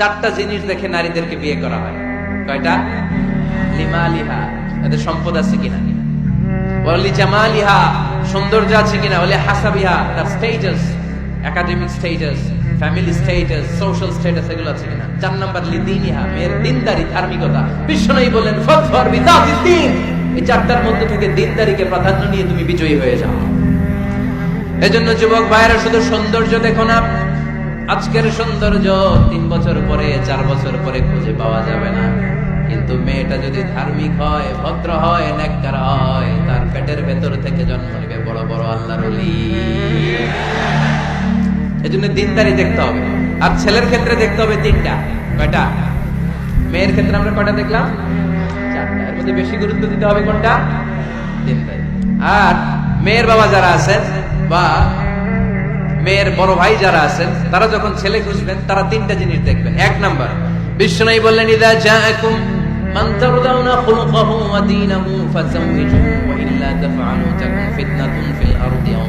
চারটা জিনিস দেখে নারীদেরকে বিয়ে করা হয়। কয়টা? লিমা লিহা এদের সম্পদ আছে কিনা? জামালিহা, সৌন্দর্য আছে কিনা? হাসাবিহা, তার academic family status social status এগুলো আছে কিনা? চার নাম্বার লিদিনিহা, মেয়ের দিনদারি, ধার্মিকতা। ফজফর বিদাতি দিন। এই চারটার মধ্যে থেকে দিনদারিকে প্রাধান্য নিয়ে তুমি বিজয়ী হয়ে যাও। এজন্য যুবক ভাইয়েরা, শুধু সৌন্দর্য দেখো না আজকের সৌন্দর্য তিন বছর পরে, চার বছর পরে খুঁজে পাওয়া যাবে না। কিন্তু মেয়েটা যদি ধার্মিক হয়, ভদ্র হয়, নেককার হয়, তার পেটের ভেতর থেকে জন্ম নেবে বড় বড় আল্লাহর অলি এজন্য দিনদারি দেখতে হবে। আর ছেলের ক্ষেত্রে দেখতে হবে তিনটা। কয়টা? মেয়ের ক্ষেত্রে আমরা কয়টা দেখলাম? চারটা। এর মধ্যে বেশি গুরুত্ব দিতে হবে কোনটা? দিনদারি। আর মেয়ের বাবা যারা আছেন বা মেয়ের বড় ভাই যারা আছেন, তারা যখন ছেলে খুঁজবেন, তারা তিনটা জিনিস দেখবেন এক নাম্বার বিশ্বনবী বললেন, ইদা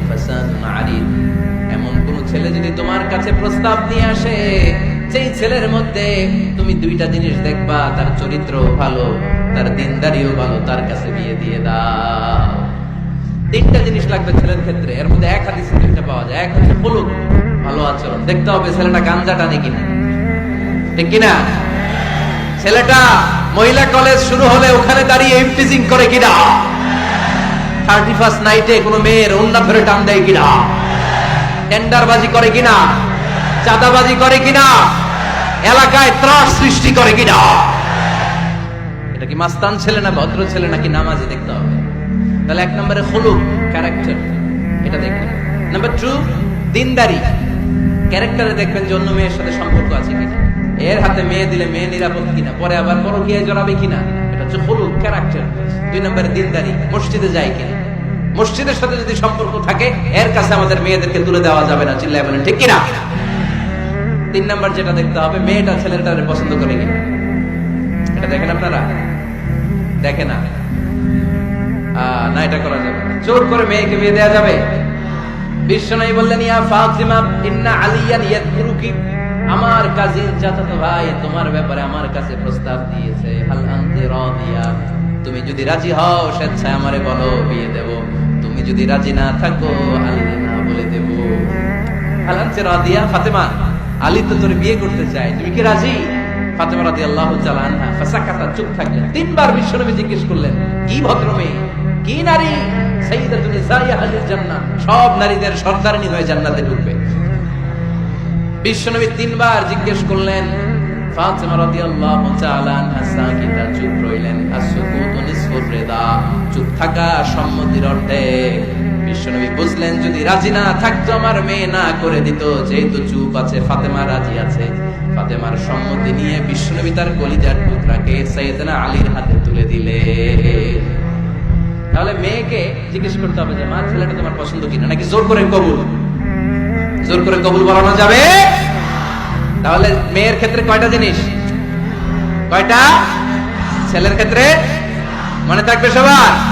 ফাসাদুন এমন ছেলে যদি তোমার কাছে প্রস্তাব নিয়ে আসে, যেই ছেলের মধ্যে তুমি দুইটা জিনিস দেখবা, তার চরিত্র ভালো, তার দিনদারিও ভালো, তার কাছে বিয়ে দিয়ে দাও। তিনটা জিনিস লাগবে ছেলের ক্ষেত্রে। এর মধ্যে এক হাদিসে দুইটা পাওয়া যায়, এক হচ্ছে ফুলুক ভালো আচরণ। দেখতে হবে ছেলেটা গাঞ্জা টানে কিনা। ঠিক কিনা? ছেলেটা মহিলা কলেজ শুরু হলে ওখানে দাঁড়িয়ে ইফটিজিং করে কিনা? থার্টি ফার্স্ট নাইটে কোনো মেয়ের অন্য ধরে টান দেয় কিনা? টেন্ডারবাজি করে কিনা? চাঁদাবাজি করে কিনা? এলাকায় ত্রাস সৃষ্টি করে কিনা? এটা কি মাস্তান ছেলে না ভদ্র ছেলে নাকি নামাজি দেখতে হবে? তাহলে এক নম্বরে হলুক ক্যারেক্টার এটা দেখবেন। নাম্বার টু দিনদারি। ক্যারেক্টারে দেখবেন যে অন্য মেয়ের সাথে সম্পর্ক আছে কিনা। এর হাতে মেয়ে দিলে মেয়ে নিরাপদ কিনা, পরে আবার পরকীয়া জড়াবে কিনা, এটা হচ্ছে হলুক ক্যারেক্টার দুই নম্বরে দিনদারি, মসজিদে যায় কিনা। মসজিদের সাথে যদি সম্পর্ক থাকে, এর কাছে আমাদের মেয়েদেরকে তুলে দেওয়া যাবে না, চিল্লায় বলেন, ঠিক কিনা? তিন নাম্বার যেটা দেখতে হবে, মেয়েটা ছেলেটারে পছন্দ করে কিনা। এটা দেখেন আপনারা? দেখে না। জোর করে মেয়েকে বিয়ে দেওয়া যাবে। বললেন, ইয়া ফাতিমা, ইন্না আলিয়ান আমার কাজিন চাচাতো ভাই, তোমার ব্যাপারে আমার কাছে প্রস্তাব দিয়েছে। হাল রাদিয়া। তুমি যদি রাজি হও, স্বেচ্ছায় আমারে বলো, বিয়ে দেব। তুমি যদি রাজি না থাকো আলী না বলে দেব। হাল রাদিয়া, ফাতেমা, আলী তো তোর বিয়ে করতে চায়। তুমি কি রাজি? ফাতেমা রাদিয়াল্লাহু তাআলা আনহা, ফাসাকাতা, চুপ থাকলেন। তিনবার বিশ্বনবী জিজ্ঞেস করলেন কি ভদ্র মেয়ে কি নারী? সেই তুমি সব নারীদের সর্দারিনী হয়ে জান্নাতে ঢুকবে। বিশ্বনবী তিনবার জিজ্ঞেস করলেন চুপ চুপ থাকা সম্মতির অর্ধেক বিশ্বনবী বুঝলেন, যদি রাজি না থাকতো আমার মেয়ে না করে দিত, যেহেতু চুপ আছে, ফাতেমা রাজি আছে। ফাতেমার সম্মতি নিয়ে বিশ্বনবী তার কলিজার টুকরাকে সাইয়েদনা আলীর হাতে তুলে দিলেন তাহলে মেয়েকে জিজ্ঞেস করতে হবে যে, মা, ছেলেটা তোমার পছন্দ কিনা? নাকি জোর করে কবুল? জোর করে কবুল বলানো যাবে? তাহলে মেয়ের ক্ষেত্রে কয়টা জিনিস? কয়টা? ছেলের ক্ষেত্রে? মনে থাকবে সবার?